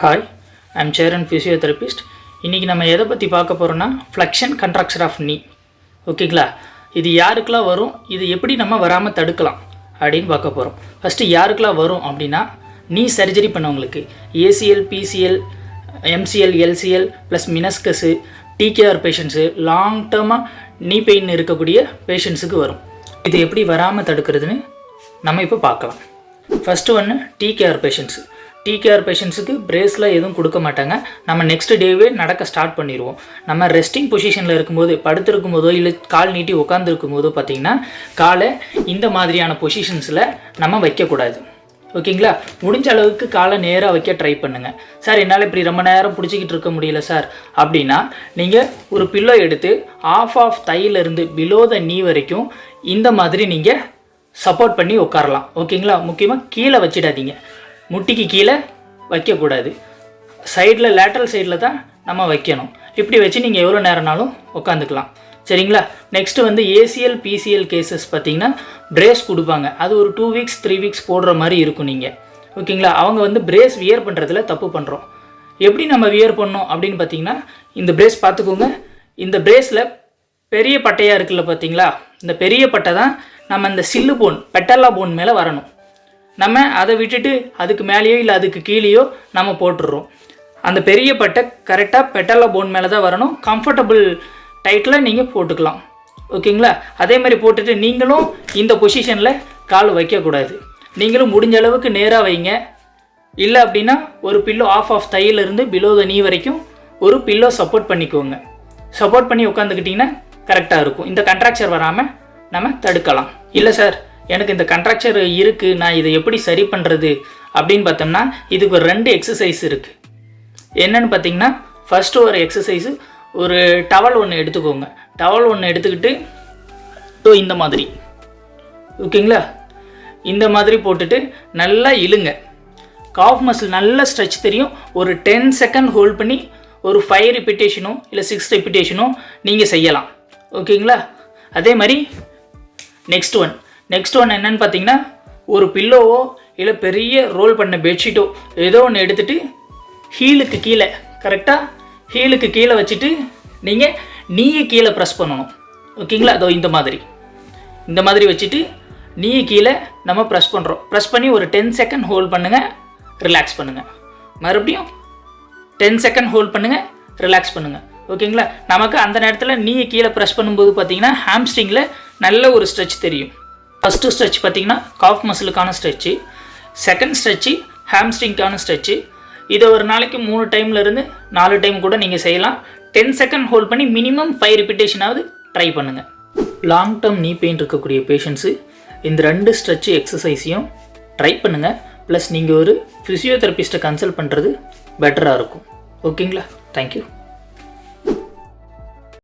Hi I'm Cheran physiotherapist இன்றைக்கி நம்ம எதை பற்றி பார்க்க போகிறோன்னா ஃப்ளெக்ஷன் கண்ட்ராக்சர் ஆஃப் நீ ஓகேங்களா இது யாருக்கெல்லாம் வரும்? இது எப்படி நம்ம வராமல் தடுக்கலாம்? அப்படின்னு பார்க்க போகிறோம் ஃபஸ்ட்டு யாருக்கெல்லாம் வரும் அப்படின்னா நீ சர்ஜரி பண்ணவங்களுக்கு. ACL PCL MCL LCL plus meniscus TKR patients long டேர்மாக நீ பெயின் இருக்கக்கூடிய பேஷண்ட்ஸுக்கு வரும். இது எப்படி வராமல் தடுக்கிறதுன்னு நம்ம இப்போ பார்க்கலாம். ஃபஸ்ட்டு ஒன்று டிகேஆர் பேஷண்ட்ஸு டிகேஆர் பேஷண்ட்ஸுக்கு பிரேஸ்லாம் எதுவும் கொடுக்க மாட்டாங்க. நம்ம நெக்ஸ்ட் டேவே நடக்க ஸ்டார்ட் பண்ணிடுவோம். நம்ம ரெஸ்டிங் பொசிஷனில் இருக்கும்போது படுத்திருக்கும் போதோ இல்லை கால் நீட்டி உட்காந்துருக்கும் போதோ பார்த்தீங்கன்னா காலை இந்த மாதிரியான பொசிஷன்ஸில் நம்ம வைக்கக்கூடாது. ஓகேங்களா? முடிஞ்ச அளவுக்கு காலை நேராக வைக்க ட்ரை பண்ணுங்கள் சார் என்னால் இப்படி ரொம்ப நேரம் பிடிச்சிக்கிட்டு இருக்க முடியல சார். அப்படின்னா நீங்கள் ஒரு பில்லோ எடுத்து ஆஃப் ஆஃப் தையிலிருந்து பிலோ த நீ வரைக்கும் இந்த மாதிரி நீங்கள் சப்போர்ட் பண்ணி உட்காரலாம். ஓகேங்களா? முக்கியமாக கீழே வச்சிடாதீங்க. முட்டிக்கு கீழே வைக்கக்கூடாது. சைடில் லேட்ரல் சைடில் தான் நம்ம வைக்கணும். இப்படி வச்சு நீங்கள் எவ்வளோ நேரம்னாலும் உட்காந்துக்கலாம் சரிங்களா? நெக்ஸ்ட்டு வந்து ஏசிஎல் பிசிஎல் கேசஸ் பார்த்தீங்கன்னா பிரேஸ் கொடுப்பாங்க. அது ஒரு டூ வீக்ஸ் த்ரீ வீக்ஸ் போடுற மாதிரி இருக்கும் நீங்கள் ஓகேங்களா? அவங்க வந்து பிரேஸ் வியர் பண்ணுறதுல தப்பு பண்ணுறோம் எப்படி நம்ம வியர் பண்ணோம் அப்படின்னு பார்த்தீங்கன்னா இந்த பிரேஸ் பார்த்துக்கோங்க. இந்த பிரேஸில் பெரிய பட்டையாக இருக்குல்ல பார்த்தீங்களா? இந்த பெரிய பட்டை தான் நம்ம இந்த சில்லு போன் பெட்டல்லா போன் மேலே வரணும். நம்ம அதை விட்டுட்டு அதுக்கு மேலேயோ இல்லை அதுக்கு கீழேயோ நம்ம போட்டுடுறோம். அந்த பெரிய பட்டை கரெக்டாக பெட்டல்லா போன் மேலே தான் வரணும். கம்ஃபர்டபுள் டைட்டில் நீங்கள் போட்டுக்கலாம். ஓகேங்களா? அதே மாதிரி போட்டுட்டு நீங்களும் இந்த பொசிஷனில் கால் வைக்கக்கூடாது. நீங்களும் முடிஞ்ச அளவுக்கு நேராக வைங்க. இல்லை அப்படின்னா ஒரு பில்லோ ஆஃப் ஆஃப் தையிலிருந்து பிலோ த நீ வரைக்கும் ஒரு பில்லோ சப்போர்ட் பண்ணிக்கோங்க. சப்போர்ட் பண்ணி உட்காந்துக்கிட்டிங்கன்னா கரெக்டாக இருக்கும். இந்த கண்ட்ராக்சர் வராமல் நம்ம தடுக்கலாம். இல்லை சார் எனக்கு இந்த கண்ட்ராக்சர் இருக்குது நான் இதை எப்படி சரி பண்ணுறது அப்படின்னு பார்த்தோம்னா இதுக்கு ஒரு ரெண்டு எக்ஸசைஸ் இருக்குது என்னென்னு பார்த்தீங்கன்னா ஃபஸ்ட்டு ஒரு எக்ஸசைஸு ஒரு டவல் ஒன்று எடுத்துக்கோங்க. டவல் ஒன்று எடுத்துக்கிட்டு ஸோ இந்த மாதிரி. ஓகேங்களா? இந்த மாதிரி போட்டுட்டு நல்லா இழுங்க. காஃப் மசில் நல்ல ஸ்ட்ரெச் தெரியும். ஒரு டென் செகண்ட் ஹோல்ட் பண்ணி ஒரு ஃபைவ் ரிப்பிட்டேஷனோ இல்லை சிக்ஸ் ரிப்பிட்டேஷனோ நீங்கள் செய்யலாம். ஓகேங்களா? அதே மாதிரி நெக்ஸ்ட் ஒன் நெக்ஸ்ட் ஒன் என்னென்னு பார்த்தீங்கன்னா ஒரு பில்லோவோ இல்லை பெரிய ரோல் பண்ண பெட்ஷீட்டோ ஏதோ ஒன்று எடுத்துகிட்டு ஹீலுக்கு கீழே கரெக்டாக ஹீலுக்கு கீழே வச்சுட்டு நீங்கள் நீயே கீழே ப்ரெஸ் பண்ணணும். ஓகேங்களா? அதோ இந்த மாதிரி. இந்த மாதிரி வச்சுட்டு நீயே கீழே நம்ம ப்ரெஸ் பண்ணுறோம் ப்ரெஸ் பண்ணி ஒரு டென் செகண்ட் ஹோல்ட் பண்ணுங்கள் ரிலாக்ஸ் பண்ணுங்கள் மறுபடியும் டென் செகண்ட் ஹோல்ட் பண்ணுங்கள் ரிலாக்ஸ் பண்ணுங்கள் ஓகேங்களா? நமக்கு அந்த நேரத்தில் நீ கீழே ப்ரெஸ் பண்ணும்போது பார்த்தீங்கன்னா ஹாம்ஸ்டிங்கில் நல்ல ஒரு ஸ்ட்ரெச் தெரியும். ஃபஸ்ட்டு ஸ்ட்ரெச் பார்த்தீங்கன்னா காஃப் மசிலுக்கான ஸ்ட்ரெச்சு செகண்ட் ஸ்ட்ரெச்சு ஹேம்ஸ்ட்ரிங்க்கான ஸ்ட்ரெச்சு இதை ஒரு நாளைக்கு மூணு டைம்ல இருந்து நாலு டைம் கூட நீங்கள் செய்யலாம். டென் செகண்ட் ஹோல்ட் பண்ணி மினிமம் ஃபைவ் ரிப்பிட்டேஷனாவது ட்ரை பண்ணுங்கள் லாங் டேர்ம் நீ பெயின் இருக்கக்கூடிய பேஷண்ட்ஸு இந்த ரெண்டு ஸ்ட்ரெச்சு எக்ஸசைஸையும் ட்ரை பண்ணுங்கள் ப்ளஸ் நீங்கள் ஒரு ஃபிசியோதெரபிஸ்ட்டை கன்சல்ட் பண்ணுறது பெட்டராக இருக்கும். ஓகேங்களா தேங்க்யூ